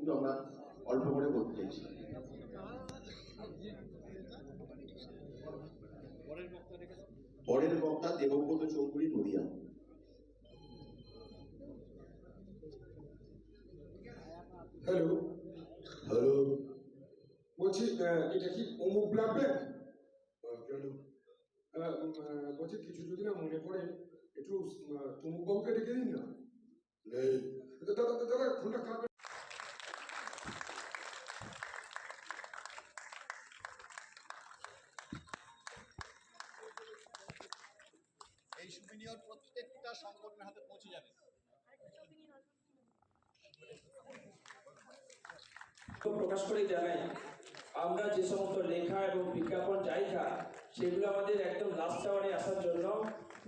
কিন্তু আমরা অল্প করে বলতে চাইছি। পরের বক্তা দেবব্রত চৌধুরী নদিয়া। হ্যালো হ্যালো বলছি এটা কি অমুক ব্লাড ব্যাংক? বলছি কিছু যদি না মনে পড়ে একটু তমুক বাবুকে ডেকে দিন না। দাদা দাদা দাদা ফোনটা সুবিনিয়র প্রত্যেকটা সংগঠনের হাতে পৌঁছে যাবে। প্রকাশ করে জানাই আমরা যে সমস্ত লেখা এবং বিজ্ঞাপন জায়গা সেগুলো আমাদের একদম লাস্ট আওয়ারে আসার জন্য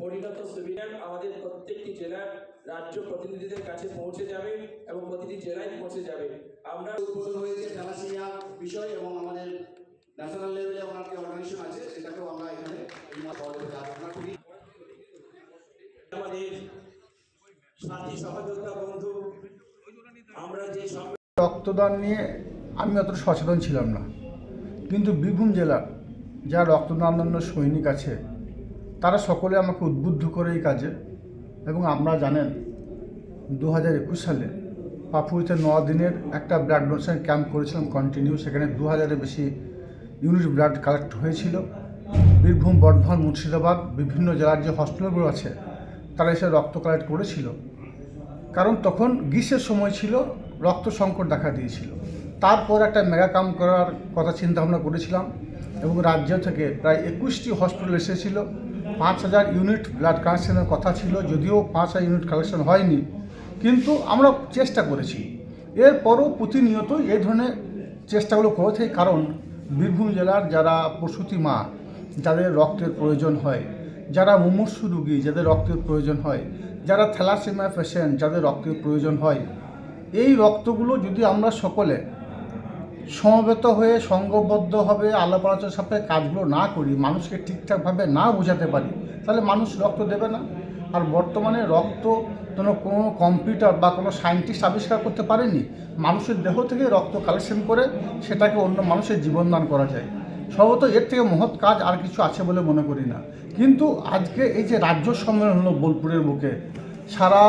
পরিণত সুবিধার আমাদের প্রত্যেকটি জেলার রাজ্য প্রতিনিধিদের কাছে পৌঁছে যাবে এবং প্রতিটি জেলায় পৌঁছে যাবে। আমরা উদ্বোধন হয়েছে থ্যালাসিমিয়া বিষয় এবং আমাদের ন্যাশনাল লেভেলে ওনার যে অর্গানাইজেশন আছে সেটাকেও আমরা এখানে খুবই আমাদের সাথী সহযোগিতা বন্ধু আমরা যে সব রক্তদান নিয়ে আমি অত সচেতন ছিলাম না। কিন্তু বীরভূম জেলার যা রক্তদানান্য সৈনিক আছে, তারা সকলে আমাকে উদ্বুদ্ধ করে এই কাজে। এবং আমরা জানেন দু হাজার একুশ সালে পাপুরিতে ন দিনের একটা ব্লাড ডোনেশন ক্যাম্প করেছিলাম কন্টিনিউ সেখানে দু হাজারের বেশি ইউনিট ব্লাড কালেক্ট হয়েছিল। বীরভূম, বর্ধমান, মুর্শিদাবাদ, বিভিন্ন জেলার যে হসপিটালগুলো আছে, তারা এসে রক্ত কালেক্ট করেছিল। কারণ তখন গ্রীষ্মের সময় ছিল, রক্ত সংকট দেখা দিয়েছিল। তারপর একটা মেগা কাম করার কথা চিন্তা ভাবনা করেছিলাম এবং রাজ্য থেকে প্রায় একুশটি হসপিটাল এসেছিল। পাঁচ হাজার ইউনিট ব্লাড কালেকশনের কথা ছিল, যদিও পাঁচ হাজার ইউনিট কালেকশন হয়নি, কিন্তু আমরা চেষ্টা করেছি। এরপরও প্রতিনিয়ত এই ধরনের চেষ্টাগুলো করে থাকি, কারণ বীরভূম জেলার যারা প্রসূতি মা, যাদের রক্তের প্রয়োজন হয় যারা মুমূর্ষু রুগী, যাদের রক্তের প্রয়োজন হয়, যারা থ্যালাসেমিয়া পেশেন্ট, যাদের রক্তের প্রয়োজন হয়, এই রক্তগুলো যদি আমরা সকলে সমবেত হয়ে সংঘবদ্ধভাবে আলাপ আলোচনার কাজগুলো না করি, মানুষকে ঠিকঠাকভাবে না বোঝাতে পারি, তাহলে মানুষ রক্ত দেবে না। আর বর্তমানে রক্ত কোনো কোনো কম্পিউটার বা কোনো সায়েন্টিস্ট আবিষ্কার করতে পারেনি। মানুষের দেহ থেকে রক্ত কালেকশন করে সেটাকে অন্য মানুষের জীবনদান করা যায়। সম্ভবত এর থেকে মহৎ কাজ আর কিছু আছে বলে মনে করি না। কিন্তু আজকে এই যে রাজ্য সম্মেলন হলো বোলপুরের বুকে, সারা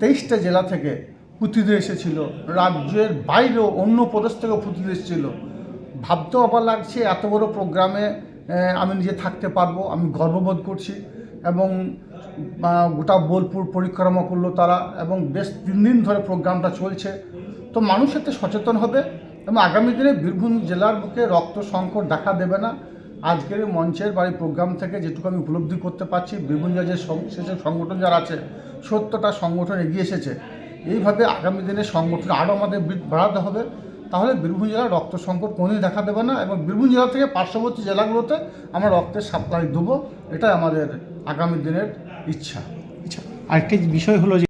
তেইশটা জেলা থেকে পুঁথিতে এসেছিল, রাজ্যের বাইরেও অন্য প্রদেশ থেকেও পুঁথিতে এসেছিল। ভাবতেও অবাক লাগছে, এত বড় প্রোগ্রামে আমি নিজে থাকতে পারব, আমি গর্ববোধ করছি এবং গোটা বোলপুর পরিক্রমা করল তারা এবং বেশ তিন দিন ধরে প্রোগ্রামটা চলছে। তো মানুষ এতে সচেতন হবে এবং আগামী দিনে বীরভূম জেলার বুকে রক্ত সংকট দেখা দেবে না। আজকের মঞ্চের বাড়ি প্রোগ্রাম থেকে যেটুকু আমি উপলব্ধি করতে পারছি জেলার যে সেসব সংগঠন যারা আছে, সত্যটা সংগঠন এগিয়ে এসেছে। এইভাবে আগামী দিনে সংগঠন আরও আমাদের বাড়াতে হবে। তাহলে বীরভূম জেলার রক্ত সংকট কোনোদিন দেখা দেবে না এবং বীরভূম জেলা থেকে পার্শ্ববর্তী জেলাগুলোতে আমরা রক্তের সাপ্লাই দেবো। এটাই আমাদের আগামী দিনের ইচ্ছা। আচ্ছা আরেকটি বিষয় হলো যে